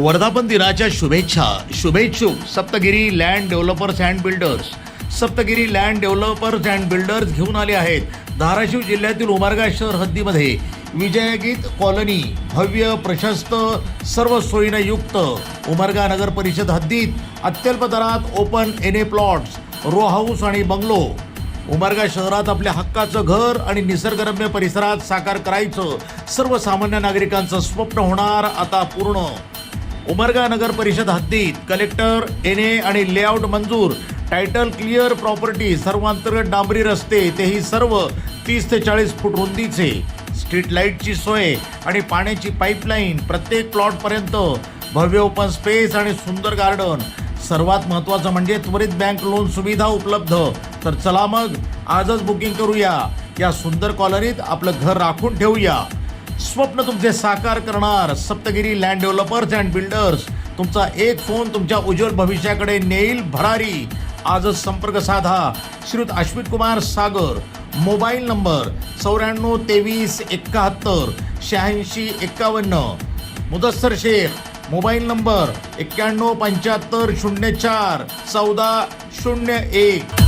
वर्धापन दिनाच्या शुभेच्छा. शुभेच्छुक Saptagiri land developers and builders Saptagiri land developers and builders घेऊन आले आहेत. धाराशिव जिल्ह्यातील उमरगा शहर हद्दीमध्ये विजयगीत कॉलनी भव्य प्रशस्त सर्व सोयीनं युक्त उमरगा नगर परिषद हद्दीत अत्यल्प दरात open N A plots row house आणि बंगलो उमरगा शहरात आपल्या हक्काचं घर आणि निसर्गरम्य परिसरात साकार करायचं सर्वसामान्य नागरिकांचं स्वप्न होणार आता पूर्ण. उमरगा नगर परिषद हद्दीत कलेक्टर एन ए आणि लेआउट मंजूर टायटल क्लिअर प्रॉपर्टी सर्वांतर्गत डांबरी रस्ते तेही सर्व तीस ते चाळीस फूट रुंदीचे. स्ट्रीट लाईटची सोय आणि पाण्याची पाईपलाईन प्रत्येक प्लॉटपर्यंत. भव्य ओपन स्पेस आणि सुंदर गार्डन. सर्वात महत्त्वाचं म्हणजे त्वरित बँक लोन सुविधा उपलब्ध. तर चला मग आजच बुकिंग करूया. या सुंदर कॉलनीत आपलं घर राखून ठेवूया. स्वप्न तुमचे साकार करणार. Saptagiri land developers and builders तुमचा एक फोन तुमच्या उज्ज्वल भविष्याकडे नेईल भरारी. आजच संपर्क साधा. श्रीयुत अश्वित कुमार सागर मोबाईल नंबर चौऱ्याण्णव तेवीस एकाहत्तर शहाऐंशी एक्कावन्न. मुदस्सर शेख मोबाईल नंबर एक्क्याण्णव पंच्याहत्तर शून्य चार चौदा शून्य एक.